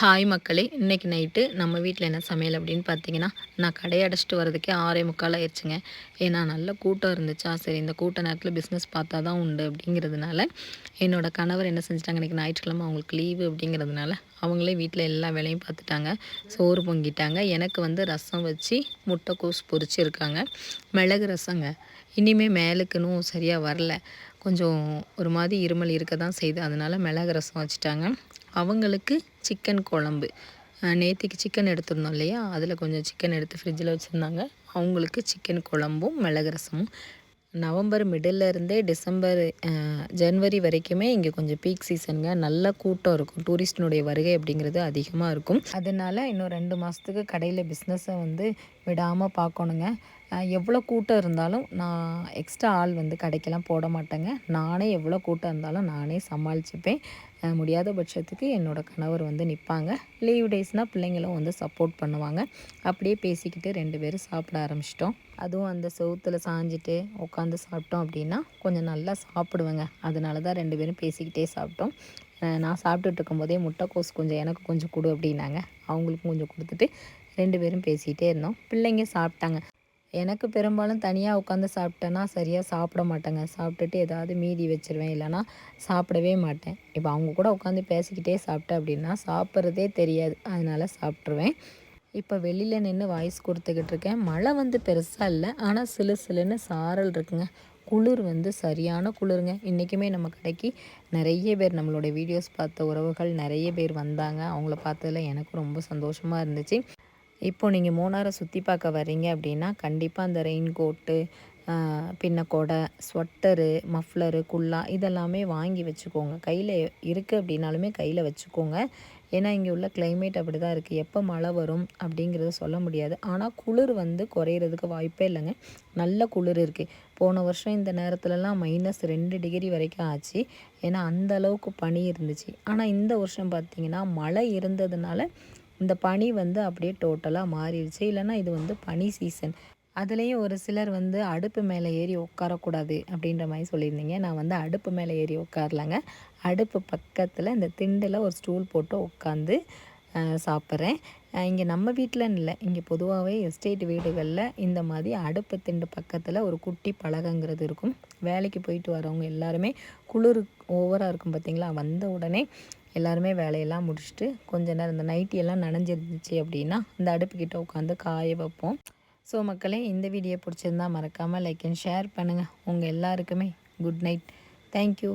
Hi மக்களே. இன்றைக்கி night நம்ம வீட்டில் என்ன சமையல் அப்படின்னு பார்த்தீங்கன்னா நான் கடையை அடைச்சிட்டு வரதுக்கே ஆறே முக்கால் ஆயிடுச்சுங்க ஏன்னா நல்ல கூட்டம் இருந்துச்சா? சரி இந்த கூட்ட நேரத்தில் பிஸ்னஸ் பார்த்தா தான் உண்டு அப்படிங்கிறதுனால என்னோடய கணவர் என்ன செஞ்சிட்டாங்க இன்றைக்கி ஞாயிற்றுக்கிழமை அவங்களுக்கு லீவு அப்படிங்கிறதுனால அவங்களே வீட்டில் எல்லா வேலையும் பார்த்துட்டாங்க. சோறு பொங்கிட்டாங்க. எனக்கு வந்து ரசம் வச்சு முட்டைக்கோஸ் பொரிச்சிருக்காங்க. மிளகு ரசங்க. இனிமேல் மேலுக்குன்னு சரியாக வரல. கொஞ்சம் ஒரு மாதிரி இருமல் இருக்க தான் செய்யுது அதனால் மிளகு ரசம் வச்சுட்டாங்க. அவங்களுக்கு சிக்கன் குழம்பு. நேற்றுக்கு சிக்கன் எடுத்துருந்தோம் இல்லையா? அதில் கொஞ்சம் சிக்கன் எடுத்து ஃப்ரிட்ஜில் வச்சுருந்தாங்க. அவங்களுக்கு சிக்கன் குழம்பும் மிளகு ரசமும். நவம்பர் மிடில் இருந்தே டிசம்பர் ஜனவரி வரைக்குமே இங்கே கொஞ்சம் பீக் சீசனுங்க நல்ல கூட்டம் இருக்கும். டூரிஸ்டினுடைய வருகை அப்படிங்கிறது அதிகமாக இருக்கும். அதனால் இன்னும் ரெண்டு மாதத்துக்கு கடையில் பிஸ்னஸை வந்து விடாமல் பார்க்கணுங்க. எவ்வளோ கூட்டம் இருந்தாலும் நான் எக்ஸ்ட்ரா ஆள் வந்து கடைக்கெல்லாம் போட மாட்டேங்க. நானே எவ்வளோ கூட்டம் இருந்தாலும் நானே சமாளிச்சுப்பேன். முடியாத பட்சத்துக்கு என்னோடய கணவர் வந்து நிற்பாங்க லீவ் டேஸ்னால் பிள்ளைங்களும் வந்து சப்போர்ட் பண்ணுவாங்க. அப்படியே பேசிக்கிட்டு ரெண்டு பேரும் சாப்பிட ஆரம்பிச்சிட்டோம். அதுவும் அந்த செவுத்தில் சாஞ்சிட்டு உட்காந்து சாப்பிட்டோம் அப்படின்னா கொஞ்சம் நல்லா சாப்பிடுவேங்க. அதனால தான் ரெண்டு பேரும் பேசிக்கிட்டே சாப்பிட்டோம். நான் சாப்பிட்டுட்டு இருக்கும்போதே முட்டைக்கோஸ் கொஞ்சம் எனக்கு கொஞ்சம் கொடு அப்படின்னாங்க. அவங்களுக்கும் கொஞ்சம் கொடுத்துட்டு ரெண்டு பேரும் பேசிகிட்டே இருந்தோம். பிள்ளைங்க சாப்பிட்டாங்க. எனக்கு பெரும்பாலும் தனியாக உட்காந்து சாப்பிட்டேன்னா சரியாக சாப்பிட மாட்டேங்க. சாப்பிட்டுட்டு ஏதாவது மீதி வச்சுருவேன். இல்லைனா சாப்பிடவே மாட்டேன். இப்போ அவங்க கூட உட்காந்து பேசிக்கிட்டே சாப்பிட்டேன் அப்படின்னா சாப்பிட்றதே தெரியாது. அதனால் சாப்பிட்ருவேன் இப்போ வெளியில் நின்று வாய்ஸ் கொடுத்துக்கிட்டு இருக்கேன். மழை வந்து பெருசாக இல்லை. ஆனால் சிலு சிலுன்னு சாரல் இருக்குங்க. குளிர் வந்து சரியான குளிருங்க. இன்றைக்குமே நம்ம கடைக்கு நிறைய பேர் நம்மளோட வீடியோஸ் பார்த்த உறவுகள் நிறைய பேர் வந்தாங்க. அவங்கள பார்த்ததில் எனக்கு ரொம்ப சந்தோஷமாக இருந்துச்சு. இப்போது நீங்கள் மூணாரை சுற்றி பார்க்க வர்றீங்க அப்படின்னா கண்டிப்பாக அந்த ரெயின் கோட்டு பின்ன கொடை ஸ்வெட்டரு மஃப்ளரு குல்லா இதெல்லாமே வாங்கி வச்சுக்கோங்க. கையில் இருக்குது அப்படின்னாலுமே கையில் வச்சுக்கோங்க. ஏன்னா இங்கே உள்ள கிளைமேட் அப்படி தான் இருக்குது எப்போ மழை வரும் அப்படிங்கிறத சொல்ல முடியாது. ஆனால் குளிர் வந்து குறையிறதுக்கு வாய்ப்பே இல்லைங்க. நல்ல குளிர் இருக்குது போன வருஷம் இந்த நேரத்துலலாம் மைனஸ் ரெண்டு டிகிரி வரைக்கும் ஆச்சு. ஏன்னா அந்த அளவுக்கு பனி இருந்துச்சு. ஆனால் இந்த வருஷம் பார்த்திங்கன்னா மழை இருந்ததுனால இந்த பனி வந்து அப்படியே டோட்டலாக மாறிடுச்சு. இல்லைன்னா இது வந்து பனி சீசன் அதுலேயும் ஒரு சிலர் வந்து அடுப்பு மேலே ஏறி உட்காரக்கூடாது அப்படின்ற மாதிரி சொல்லியிருந்தீங்க. நான் வந்து அடுப்பு மேலே ஏறி உட்காரலாங்க. அடுப்பு பக்கத்தில் இந்த திண்டில் ஒரு ஸ்டூல் போட்டு உட்காந்து சாப்பிட்றேன். இங்கே நம்ம வீட்டில் இல்லை. இங்கே பொதுவாகவே எஸ்டேட் வீடுகளில் இந்த மாதிரி அடுப்பு திண்டு பக்கத்தில் ஒரு குட்டி பழகங்கிறது இருக்கும். வேலைக்கு போயிட்டு வரவங்க எல்லாருமே குளிர் ஓவராக இருக்கும் பார்த்திங்களா வந்த உடனே எல்லாருமே வேலையெல்லாம் முடிச்சுட்டு கொஞ்ச நேரம் இந்த நைட்டியெல்லாம் நனைஞ்சிருந்துச்சு அப்படின்னா இந்த அடுப்புக்கிட்ட உட்காந்து காய வைப்போம். ஸோ மக்களே இந்த வீடியோ பிடிச்சிருந்தா மறக்காமல் லைக் அண்ட் ஷேர் பண்ணுங்கள் உங்கள் எல்லாருக்குமே குட் நைட் தேங்க்யூ